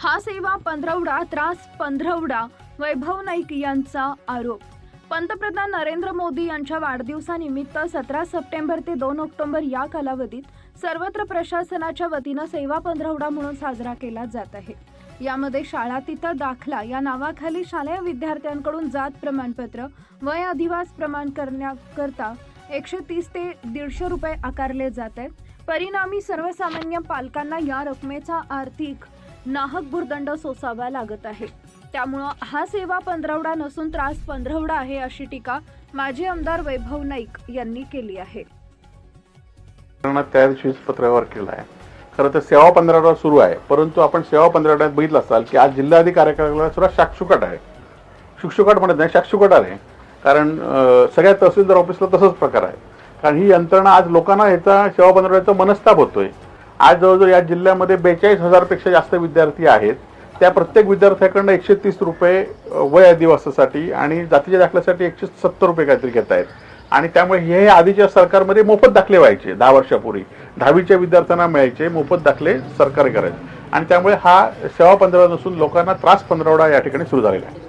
हा सेवा पंधरवडा त्रास पंधरवडा वैभव नाईक यांचा आरोप. पंतप्रधान नरेंद्र मोदी यांच्या वाढदिवसानिमित्त सतरा सप्टेंबर ते दोन ऑक्टोबर या कालावधीत सर्वत्र प्रशासनाच्या वतीनं सेवा पंधरवडा म्हणून साजरा केला जात आहे. यामध्ये शाळा तिथं दाखला या नावाखाली शालेय विद्यार्थ्यांकडून जात प्रमाणपत्र वय अधिवास प्रमाण करण्याकरता एकशे तीस ते दीडशे रुपये आकारले जात आहे परिणामी सर्वसामान्य पालकांना या रकमेचा आर्थिक नाहक भुर्दंड सोसावा लागत आहे. त्यामुळं हा सेवा पंधरवडा नसून त्रास पंधरवडा आहे अशी टीका माजी आमदार वैभव नाईक यांनी केली आहे. त्या दिवशीच पत्रव्यवहार केला आहे. खरं तर सेवा पंधरवडा सुरू आहे. परंतु आपण सेवा पंधरवड्यात बघितलं असाल की आज जिल्हाधिकारी कार्यालयाला सुद्धा शाक्षुकाट आहे. शुकशुकाट म्हणत नाही शाक्षुकाट आहे. कारण सगळ्या तहसीलदार ऑफिसला तसंच प्रकार आहे. कारण ही यंत्रणा आज लोकांना ह्याचा सेवा पंधरवड्याचा मनस्ताप होतोय. आज जवळजवळ या जिल्ह्यामध्ये बेचाळीस हजारपेक्षा जास्त विद्यार्थी आहेत. त्या प्रत्येक विद्यार्थ्याकडनं एकशे तीस रुपये वय अधिवासासाठी आणि जातीच्या दाखल्यासाठी एकशे सत्तर रुपये काहीतरी घेत आहेत. आणि त्यामुळे हे आधीच्या सरकारमध्ये मोफत दाखले व्हायचे दहा वर्षापूर्वी. दहावीच्या विद्यार्थ्यांना मिळायचे मोफत दाखले सरकार करायचे आणि त्यामुळे हा सेवा पंधरवडा नसून लोकांना त्रास पंधरवडा या ठिकाणी सुरू झालेला आहे.